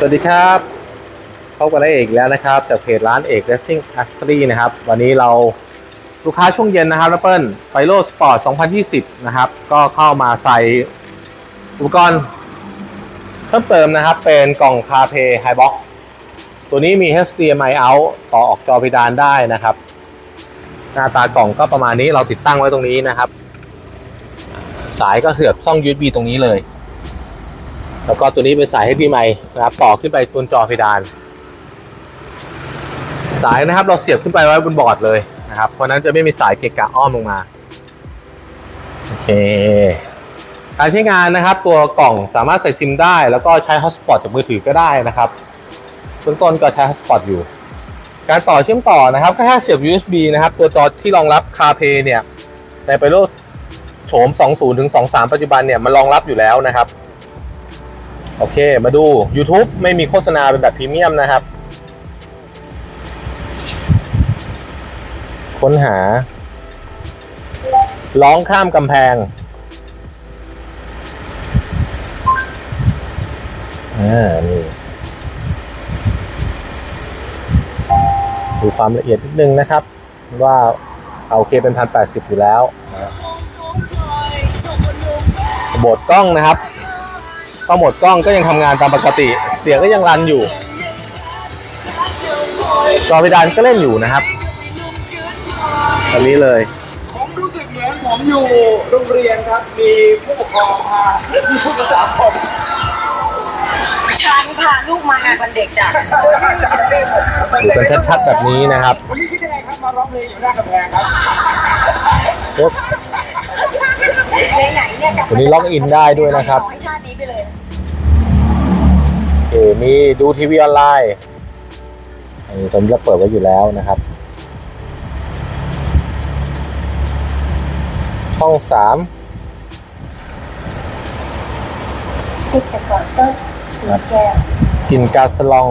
สวัสดีครับพบกันได้เอกอีกแล้วนะครับจากเพจร้านเอก Racing Accessory นะครับ วันนี้เราลูกค้าช่วงเย็นนะครับแอปเปิลไ i โ o สปอร์ต 2020 นะครับ ก็เข้ามาใส่อุปกรณ์เพิ่มเติมนะครับ เป็นกล่องคาเพไฮบ็อกตัวนี้มี HDMI out ต่อออกจอเพดานได้นะครับ หน้าตากล่องก็ประมาณนี้เราติดตั้งไว้ตรงนี้นะครับ สายก็เสือบซ่อง USB ตรงนี้เลย แล้วก็ตัวนี้เป็นสาย HDMI นะครับต่อขึ้นไปบนจอเพดาน สายนะครับเราเสียบขึ้นไปไว้บนบอร์ดเลยนะครับ เพราะนั้นจะไม่มีสายเกะกะอ้อมลงมาโอเคการใช้งานนะครับ ตัวกล่องสามารถใส่ซิมได้ แล้วก็ใช้ฮอตสปอตจากมือถือก็ได้นะครับเบื้องต้นก็ใช้ฮอตสปอตอยู่ การต่อเชื่อมต่อนะครับก็แค่เสียบ USB นะครับ ตัวจอที่รองรับ CarPlay เนี่ยในไปโลโฉม 20 ถึง 23 ปัจจุบันเนี่ยมันรองรับอยู่แล้วนะครับ โอเค มาดู YouTube ไม่มีโฆษณาเป็นแบบพรีเมียมนะครับ ค้นหา ร้องข้ามกำแพงอ่านี่ดูความละเอียดนิดนึงนะครับ ว่าเอาโอเคเป็นพันแปดสิบอยู่แล้วนะโหมดกล้องนะครับ ก็โหมดกล้องก็ยังทำงานตามปกติ เสียงก็ยังรันอยู่จอเพดานก็เล่นอยู่นะครับแบบนี้เลยผมรู้สึกเหมือนผมอยู่โรงเรียนครับ มีผู้ปกครองพามีผู้ปกครองคนฉันพาลูกมางานวันเด็กจ้ะดูกันชัดๆแบบนี้นะครับวันนี้คิดยังไงครับมาร้องเพลงอยู่หน้ากำแพงครับปึ๊บไหนๆ เนี่ยกลับวันนี้ล็อกอินได้ด้วยนะครับ ให้ชาตินี้ไปเลยโอเคมีดูทีวีออนไลน์อันนี้ผมจะเปิดไว้อยู่แล้วนะครับ ช่องสามติดแต่ก่อนก็ถือแก้ว กินกาสลอง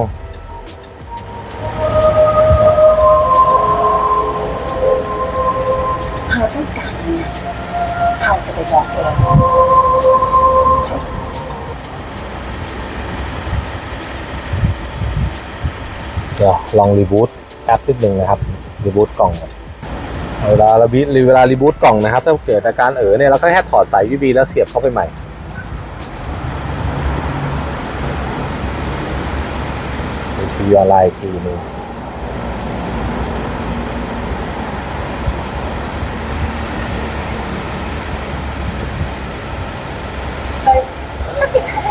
เดี๋ยวลองรีบูตแอปนิดนึงนะครับรีบูตกล่องเวลาเราบีเวลารีบูตกล่องนะครับ ถ้าเกิดอาการเอ๋อเนี่ยเราก็แค่ถอดสาย USB แล้วเสียบเข้าไปใหม่ทีออนไลน์ทีหนึง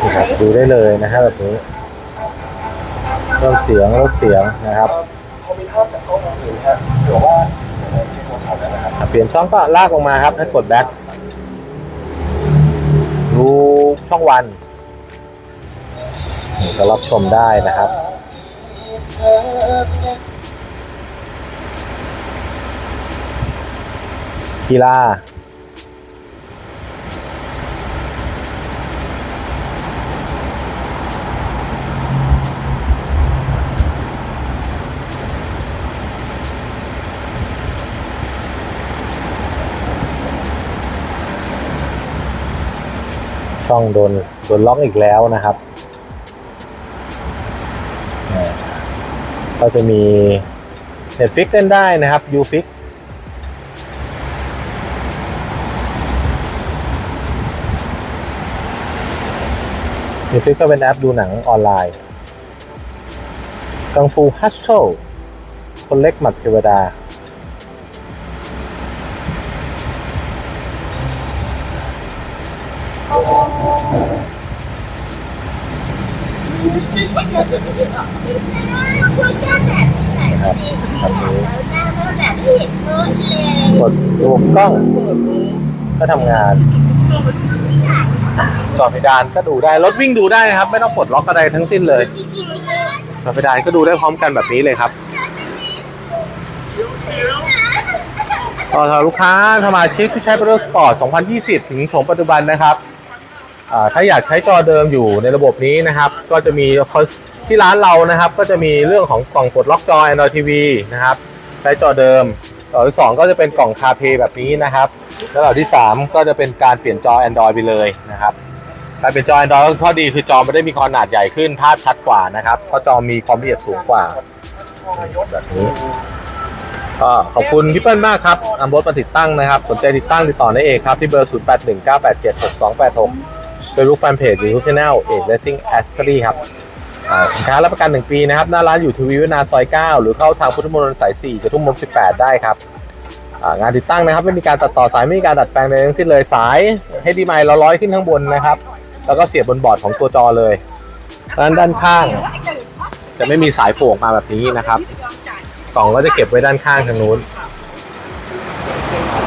นะครับ ดูได้เลยนะฮะแบบนี้เพิ่มเสียงลดเสียงนะครับเขามีภาพจากกล้องมองเห็นครับเผื่อว่าจะได้ที่ตัวเขาได้นะครับอะเปลี่ยนช่องก็ลากลงมาครับให้กดแบ็คดูช่องวันนี่ก็รับชมได้นะครับกีฬา ช่องโดนโดนล็อกอีกแล้วนะครับ ก็จะมี Netflix เล่นได้นะครับ Ufix ยูฟิกก็เป็นแอปดูหนังออนไลน์กังฟูฮัสโชคนเล็กหมัดเทวดา กดระบบกล้องก็ทำงานจอเพดานก็ดูได้รถวิ่งดูได้นะครับ ไม่ต้องปลดล็อกอะไรทั้งสิ้นเลยจอเพดานก็ดูได้พร้อมกันแบบนี้เลยครับต่อสำหรับลูกค้าสมาชิกที่ใช้ p ป r สปอร์ต 2020 ถึงโฉมปัจจุบันนะครับ ถ้าอยากใช้จอเดิมอยู่ในระบบนี้นะครับ ก็จะมีที่ร้านเรานะครับ ก็จะมีเรื่องของกล่องปลดล็อกจอ Android TV นะครับใช้จอเดิมต่อที่สองก็จะเป็นกล่อง CarPlay แบบนี้นะครับแล้วต่อที่ 3 ก็จะเป็นการเปลี่ยนจอ Android ไปเลยนะครับการเป็นจอ Android ข้อดีคือจอไม่ได้มีขนาดใหญ่ขึ้นภาพชัดกว่านะครับเพราะจอมีความละเอียดสูงกว่าแบบนี้ก็ขอบคุณพี่เปิ้ลมากครับนำรถมาติดตั้งนะครับ สนใจติดตั้งติดต่อได้เองครับ ที่เบอร์ 0819876286 เฟซบุ๊กแฟนเพจหรือยูทูบช anel เอก Racing Accessory ครับสินค้ารับประกัน 1 ปีนะครับ หน้าร้านอยู่ทวีวัฒนาซอย 9 หรือเข้าทางพุทธมณฑลสาย 4 จะทุ่มม18 ได้ครับงานติดตั้งนะครับ ไม่มีการตัดต่อสายไม่มีการดัดแปลงใดทั้งสิ้นเลยสายให้ดีไมเราร้อยขึ้นข้างบนนะครับ แล้วก็เสียบบนบอร์ดของตัวจอเลยด้านด้านข้าง จะไม่มีสายโผล่ออกมาแบบนี้นะครับกล่องก็จะเก็บไว้ด้านข้างทางนู้น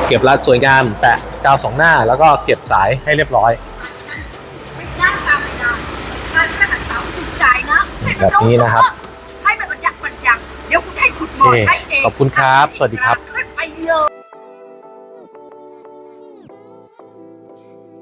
เก็บรัดสวยงามแปะกาวสองหน้า แล้วก็เก็บสายให้เรียบร้อย แบบนี้นะครับ ให้มันบรรยักบรรยักเดี๋ยวกูให้ขุดหมอโอเคใช้เองขอบคุณครับ สวัสดีครับเค